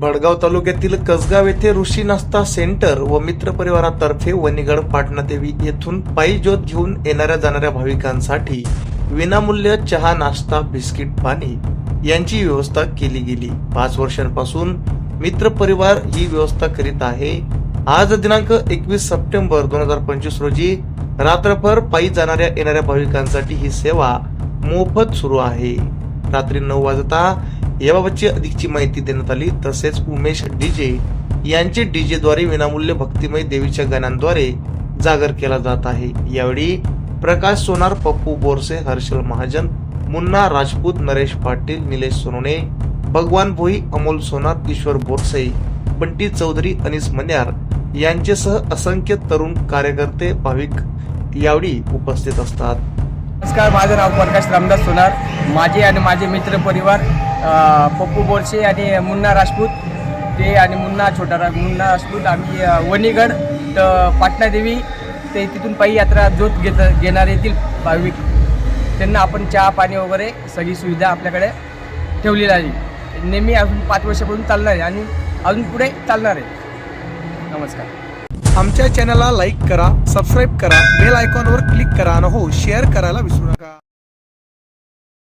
भडगाव तालुक्यातील कसगाव येथे ऋषी नास्ता सेंटर व मित्र परिवारातर्फे वनिगड पाटणादेवी येथून पायी ज्योत घेऊन येणाऱ्या जाणाऱ्या भाविकांसाठी विनामूल्य चहा नाश्ता बिस्किट पाणी यांची व्यवस्था केली गेली. पाच वर्षांपासून मित्र परिवार ही व्यवस्था करीत आहे. आज दिनांक एकवीस सप्टेंबर दोन हजार पंचवीस रोजी रात्रभर पायी जाणाऱ्या येणाऱ्या भाविकांसाठी ही सेवा मोफत सुरू आहे. रात्री नऊ वाजता याबाबतची अधिकची माहिती देण्यात आली. तसेच उमेश डीजे यांचे डीजे द्वारे विनामूल्य भक्तिमय देवीच्या गाण्यांद्वारे जागर केला जात आहे. यावेळी प्रकाश सोनार पप्पू बोरसे हर्षल महाजन मुन्ना राजपूत नरेश पाटील निलेश सोनोने भगवान भोई अमोल सोनार ईश्वर बोरसे बंटी चौधरी अनिस मन्यार यांचेसह असंख्य तरुण कार्यकर्ते भाविक यावेळी उपस्थित असतात. नमस्कार माझं नाव प्रकाश रामदास सोनार. माझे आणि माझे मित्र परिवार पप्पू बोरसे आणि मुन्ना राजपूत. ते आणि मुन्ना छोटा रा मुन्ना राजपूत. आम्ही वनीगड वणीगड त पाटणादेवी ते तिथून पायी यात्रा जोत घेत घेणार येथील भाविक. त्यांना आपण चहा पाणी वगैरे सगळी सुविधा आपल्याकडे ठेवलेली आहे. नेहमी अजून पाच वर्षापासून चालणार आहे आणि अजून पुढे चालणार आहे. नमस्कार. आमच्या चॅनलला लाईक करा सबस्क्राईब करा बेल आयकॉनवर क्लिक करा आणि हो शेअर करायला विसरू नका.